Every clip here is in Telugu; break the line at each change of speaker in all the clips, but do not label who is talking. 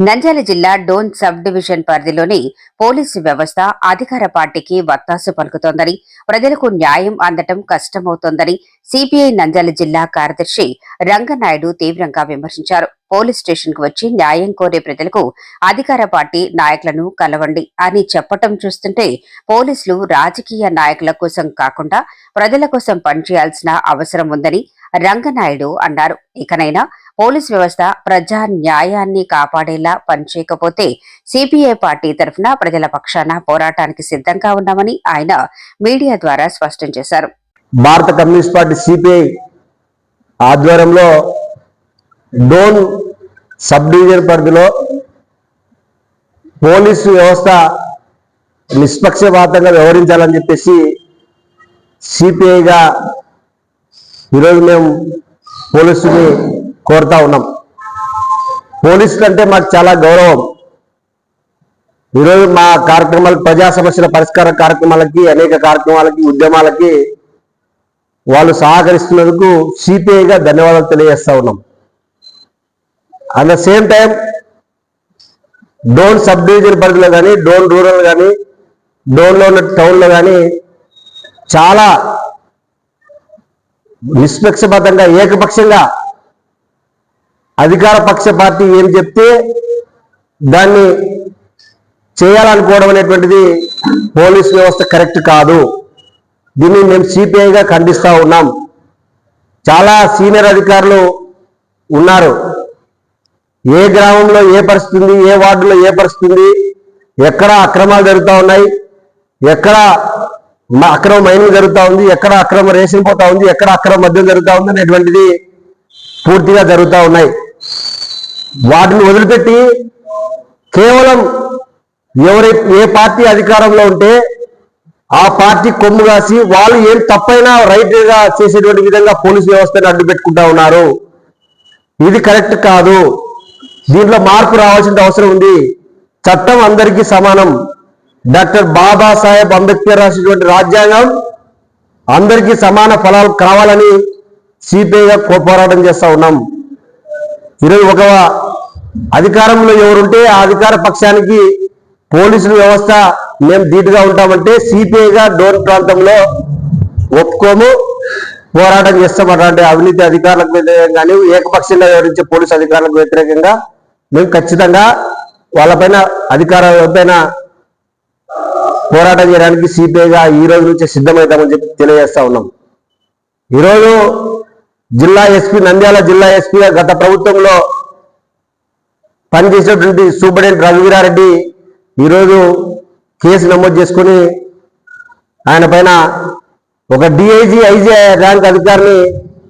నంద్యాల జిల్లా డోన్ సబ్ డివిజన్ పరిధిలోని పోలీసు వ్యవస్థ అధికార పార్టీకి వత్తాసు పలుకుతోందని ప్రజలకు న్యాయం అందటం కష్టమవుతోందని సిపిఐ నంద్యాల జిల్లా కార్యదర్శి రంగనాయుడు తీవ్రంగా విమర్శించారు. పోలీస్ స్టేషన్కు వచ్చి న్యాయం కోరే ప్రజలకు అధికార పార్టీ నాయకులను కలవండి అని చెప్పటం చూస్తుంటే పోలీసులు రాజకీయ నాయకుల కోసం కాకుండా ప్రజల కోసం పనిచేయాల్సిన అవసరం ఉందని రంగనాయుడు అన్నారు. ఇకనైనా పోలీస్ వ్యవస్థ ప్రజా న్యాయాన్ని కాపాడేలా పనిచేయకపోతే సిపిఐ పార్టీ తరఫున ప్రజల పక్షాన పోరాటానికి సిద్ధంగా ఉన్నామని ఆయన మీడియా ద్వారా స్పష్టం చేశారు.
భారత కమ్యూనిస్ట్ పార్టీ సిపిఐ ఆధ్వర్యంలో డోన్ సబ్ డివిజన్ పరిధిలో పోలీసు వ్యవస్థ నిష్పక్షపాతంగా వ్యవహరించాలని చెప్పేసి సిపిఐగా ఈరోజు మేము పోలీసుని కోరుతా ఉన్నాం. పోలీసులు అంటే మాకు చాలా గౌరవం. ఈరోజు మా కార్యక్రమాలు ప్రజా సమస్యల పరిష్కార కార్యక్రమాలకి అనేక కార్యక్రమాలకి ఉద్యమాలకి వాళ్ళు సహకరిస్తున్నందుకు సిపిఐగా ధన్యవాదాలు తెలియజేస్తా ఉన్నాం. At the same time Dhone sub division పరిధిలో కానీ డోన్ రూరల్ కానీ డోన్లో ఉన్న టౌన్లో కానీ చాలా నిష్పక్షపాతంగా ఏకపక్షంగా అధికార పక్ష పార్టీ ఏం చెప్తే దాన్ని చేయాలనుకోవడం అనేటువంటిది పోలీస్ వ్యవస్థ కరెక్ట్ కాదు. దీన్ని మేము సిపిఐగా ఖండిస్తూ ఉన్నాం. చాలా సీనియర్ అధికారులు ఉన్నారు. ఏ గ్రామంలో ఏ పరిస్థితి ఏ వార్డులో ఏ పరిస్థితి ఎక్కడ అక్రమాలు జరుగుతూ ఉన్నాయి ఎక్కడ మా అక్రమ మైనింగ్ జరుగుతూ ఉంది ఎక్కడ అక్రమ రేషన్ పోతా ఉంది ఎక్కడ అక్రమ మద్యం జరుగుతూ ఉంది అనేటువంటిది పూర్తిగా జరుగుతూ ఉన్నాయి. వాటిని వదిలిపెట్టి కేవలం ఎవరై ఏ పార్టీ అధికారంలో ఉంటే ఆ పార్టీ కొమ్ము కాసి వాళ్ళు ఏం తప్పైనా రైట్గా చేసేటువంటి విధంగా పోలీసు వ్యవస్థను అడ్డు పెట్టుకుంటా ఉన్నారు. ఇది కరెక్ట్ కాదు. దీంట్లో మార్పు రావాల్సిన అవసరం ఉంది. చట్టం అందరికీ సమానం. డాక్టర్ బాబాసాహెబ్ అంబేద్కర్ రాసినటువంటి రాజ్యాంగం అందరికీ సమాన ఫలాలు కావాలని సిపిఐగా పోరాటం చేస్తా ఉన్నాం. ఈరోజు ఒక అధికారంలో ఎవరుంటే ఆ అధికార పక్షానికి పోలీసుల వ్యవస్థ మేము ధీటుగా ఉంటామంటే సిపిఐగా డోర్ ప్రాంతంలో ఒప్పుకోము పోరాటం చేస్తాం అట్లాంటి అవినీతి అధికారులకు వ్యతిరేకంగా కానీ ఏకపక్షంగా వివరించే పోలీసు అధికారులకు వ్యతిరేకంగా మేము ఖచ్చితంగా వాళ్ళపైన అధికారులపైన పోరాటం చేయడానికి సిపిఐగా ఈ రోజు నుంచే సిద్ధమవుతామని చెప్పి తెలియజేస్తా ఉన్నాం. ఈరోజు జిల్లా ఎస్పీ నంద్యాల జిల్లా ఎస్పీగా గత ప్రభుత్వంలో పనిచేసినటువంటి సూపరింటెండెంట్ రఘువీరారెడ్డి ఈరోజు కేసు నమోదు చేసుకుని ఆయన పైన ఒక డిఐజీ ఐజీ ర్యాంక్ అధికారిని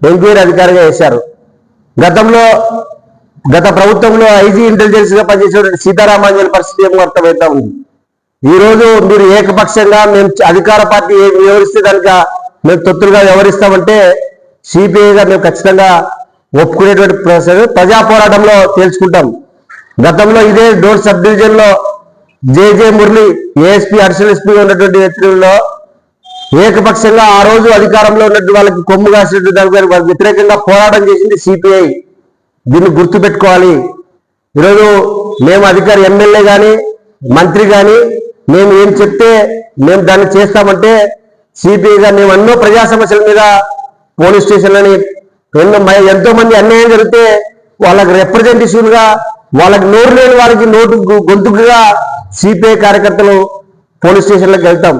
ఎంక్వైరీ అధికారిగా వేశారు. గతంలో గత ప్రభుత్వంలో ఐజీ ఇంటెలిజెన్స్గా గా సీతారామాంజలి పరిస్థితి ఏమో అర్థమవుతా ఉంది? ఈరోజు మీరు ఏకపక్షంగా మేము అధికార పార్టీ వివరిస్తే కనుక మేము తొత్తులుగా వ్యవహరిస్తామంటే సిపిఐగా మేము ఖచ్చితంగా ఒప్పుకునేటువంటి ప్రశ్న ప్రజా పోరాటంలో తేల్చుకుంటాం. గతంలో ఇదే డోర్ సబ్ డివిజన్లో JJ Murali ASP additional SP ఉన్నటువంటి వ్యక్తులలో ఏకపక్షంగా ఆ రోజు అధికారంలో ఉన్నటువంటి వాళ్ళకి కొమ్ము కాసినటువంటి దానికి వ్యతిరేకంగా పోరాటం చేసింది సిపిఐ దీన్ని గుర్తుపెట్టుకోవాలి. ఈరోజు మేము అధికారి ఎమ్మెల్యే కానీ మంత్రి కానీ మేము ఏం చెప్తే మేము దాన్ని చేస్తామంటే సిపిఐగా మేము ఎన్నో ప్రజా సమస్యల మీద పోలీస్ స్టేషన్లని ఎన్నో ఎంతో మంది అన్యాయం జరిగితే వాళ్ళకి representative గా వాళ్ళకి నోరు లేని వారికి నోటు గొంతుకుగా సిపిఐ కార్యకర్తలు పోలీస్ స్టేషన్లకు వెళ్తాం.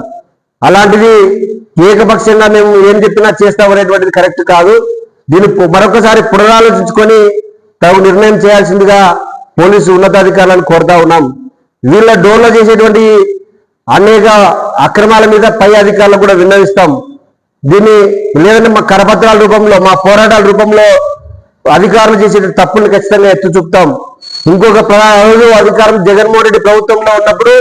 అలాంటిది ఏకపక్షంగా మేము ఏం చెప్పినా చేస్తాం అనేటువంటిది కరెక్ట్ కాదు. దీన్ని మరొకసారి పునరాలోచించుకొని తగు నిర్ణయం చేయాల్సిందిగా పోలీసు ఉన్నతాధికారులను కోరుతా ఉన్నాం. వీళ్ళ డోన్లో చేసేటువంటి అనేక అక్రమాల మీద పై అధికారులకు కూడా విన్నవిస్తాం. దీన్ని లేదంటే మా కరపత్రాల రూపంలో మా పోరాటాల రూపంలో అధికారులు చేసే తప్పులు ఖచ్చితంగా ఎత్తు చూపుతాం. ఇంకొక రోజు అధికారం జగన్మోహన్ రెడ్డి ప్రభుత్వంలో ఉన్నప్పుడు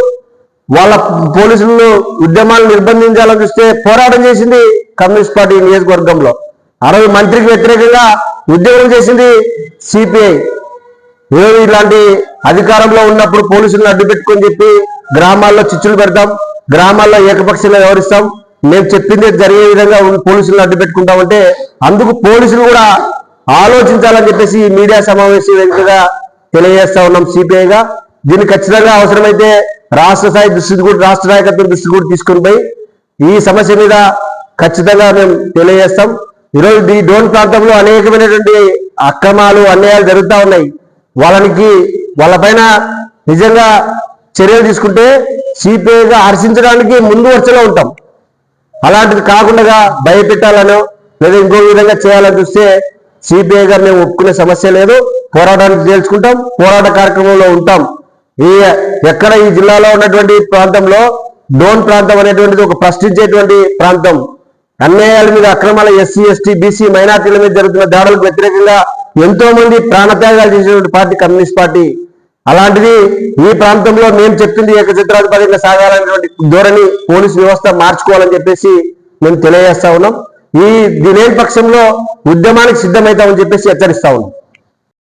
వాళ్ళ పోలీసులను ఉద్యమాలు నిర్బంధించాలని చూస్తే పోరాటం చేసింది కమ్యూనిస్ట్ పార్టీ నియోజకవర్గంలో. ఆ రోజు మంత్రికి వ్యతిరేకంగా ఉద్యమం చేసింది సిపిఐ. ఈరోజు ఇలాంటి అధికారంలో ఉన్నప్పుడు పోలీసులను అడ్డు పెట్టుకొని చెప్పి గ్రామాల్లో చిచ్చులు పెడతాం. గ్రామాల్లో ఏకపక్షంగా వ్యవహరిస్తాం. మేము చెప్పింది జరిగే విధంగా పోలీసులను అడ్డు పెట్టుకుంటామంటే అందుకు పోలీసులు కూడా ఆలోచించాలని చెప్పేసి మీడియా సమావేశం వెనుకగా తెలియజేస్తా ఉన్నాం సిపిఐగా. దీన్ని ఖచ్చితంగా అవసరమైతే రాష్ట్ర స్థాయి దృష్టి కూడా రాష్ట్ర నాయకత్వం దృష్టి కూడా తీసుకొని పోయి ఈ సమస్య మీద ఖచ్చితంగా మేము తెలియజేస్తాం. ఈరోజు ఈ డోన్ ప్రాంతంలో అనేకమైనటువంటి అక్రమాలు అన్యాయాలు జరుగుతూ ఉన్నాయి. వాళ్ళనికి వాళ్ళపైన నిజంగా చర్యలు తీసుకుంటే సిపిఐగా హర్షించడానికి ముందు వరుసలో ఉంటాం. అలాంటిది కాకుండా భయపెట్టాలనో లేదా ఇంకో విధంగా చేయాలని చూస్తే సిపిఐ గారు మేము ఒప్పుకునే సమస్య లేదు. పోరాటానికి తేల్చుకుంటాం. పోరాట కార్యక్రమంలో ఉంటాం. ఈ ఎక్కడ ఈ జిల్లాలో ఉన్నటువంటి ప్రాంతంలో డోన్ ప్రాంతం అనేటువంటిది ఒక ప్రశ్నించేటువంటి ప్రాంతం. అన్యాయాల మీద అక్రమాల ఎస్సీ ఎస్టీ బీసీ మైనార్టీల మీద జరుగుతున్న దాడులకు వ్యతిరేకంగా ఎంతో మంది ప్రాణత్యాగాలు చేసినటువంటి పార్టీ కమ్యూనిస్ట్ పార్టీ అలాంటిది ఈ ప్రాంతంలో మేము చెప్తుంది ఏకచిత్రాధిపతిగా సాగాలనేటువంటి ధోరణి పోలీసు వ్యవస్థ మార్చుకోవాలని చెప్పేసి మేము తెలియజేస్తా ఉన్నాం. ఈ దీని పక్షంలో ఉద్యమానికి సిద్ధమవుతామని చెప్పేసి హెచ్చరిస్తా ఉన్నాం.